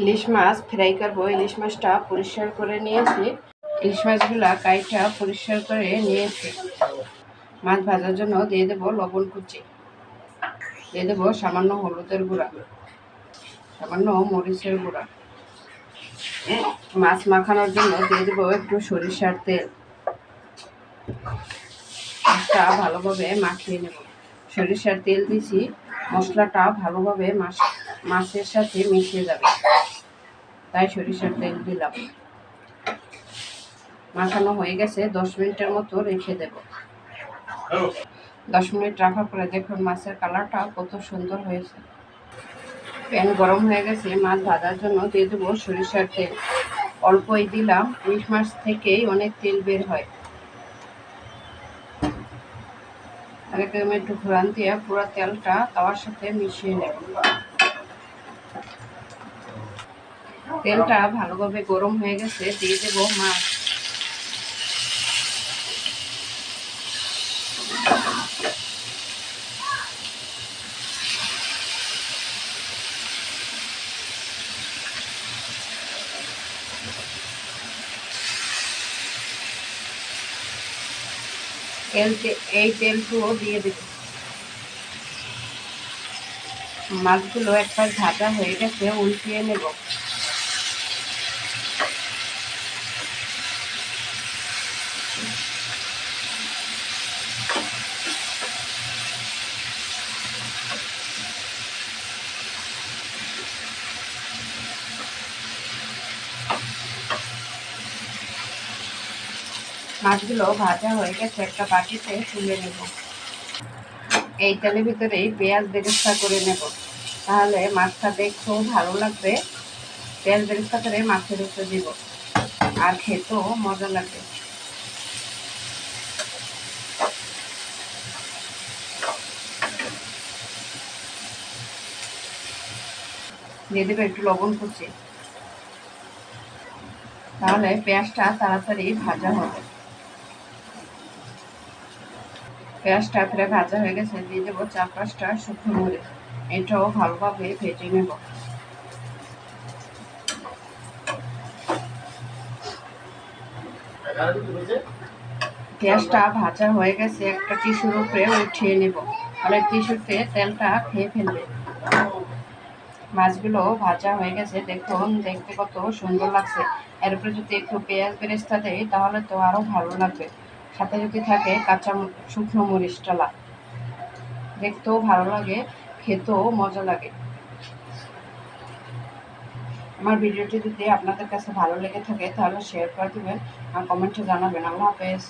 ইলিশ মাছ fry করব। ইলিশ মাছটা পরিষ্কার করে নিয়েছি। ইলিশ মাছগুলা কাইটা পরিষ্কার করে নিয়েছি। মাছ ভাজার জন্য দিয়ে দেবো লবণ কুচি। দিয়ে দেবো সামান্য হলুদের গুঁড়া, সামান্য মরিচের গুঁড়া। মাছ মাখানোর জন্য দিয়ে দেবো একটু সরিষার তেল। মাছটা ভালোভাবে মাখিয়ে নেব। সরিষার তেল দিছি। মশলাটা ভালোভাবে মাছ মাছের সাথে মিশিয়ে যাবে। তাই সরিষার তেল দিলাম। মাখানো হয়ে গেছে, দশ মিনিটের মতো রেখে দেব। দশ মিনিট রাখার পরে দেখুন মাছের কালারটা কত সুন্দর হয়েছে। প্যান গরম হয়ে গেছে, মাছ ভাজার জন্য দিয়ে দেবো সরিষার তেল। অল্পই দিলাম ইলিশ মাছ থেকেই অনেক তেল বের হয়। আর আমি একটু ঘোরান দিয়ে পুরো তেলটা তাওয়ার সাথে মিশিয়ে নেব। তেলটা ভালোভাবে গরম হয়ে গেছে, দিয়ে দেবো মাছ। তেল এই তেলটুও দিয়ে দেব। মাছগুলো একটা ঝাঁটা হয়ে গেছে উল্টিয়ে নেব। মাছগুলো ভাজা হয়ে গেছে, একটা বাটিতে তুলে নেব। এই তেলের ভিতরেই পেঁয়াজ বেরেস্তা করে নেব। তাহলে মাছটা দেখতেও ভালো লাগবে। পেঁয়াজ বেরেস্তা করে মাছের উপরে দিব। আর খেতেও মজা লাগবে। দিয়ে দেবে একটু লবণ কুচি। তাহলে পেঁয়াজটা তাড়াতাড়ি ভাজা হবে। পেঁয়াজটা প্রায় ভাজা হয়ে গেছে, দিয়ে দেবো চার পাঁচটা শুকনো মরিচ। এটাও ভালোভাবে ভেজে নেব। পেঁয়াজটা ভাজা হয়ে গেছে, একটা টিস্যুর উপরে উঠিয়ে নেব। তাহলে টিস্যুতে তেলটা খেয়ে ফেলবে। মাছগুলো ভাজা হয়ে গেছে, দেখুন, দেখতে কত সুন্দর লাগছে। এর উপরে যদি একটু পেঁয়াজ বেরেস্তা দেয় তাহলে তো আরও ভালো লাগবে। সাথে যদি থাকে কাঁচা শুকনো মরিচ টালা দেখতেও ভালো লাগে, খেতেও মজা লাগে। আমার ভিডিওটি যদি আপনাদের কাছে ভালো লেগে থাকে, তাহলে শেয়ার করে দেবেন আর কমেন্টে জানাবেন। আল্লাহ হাফেজ।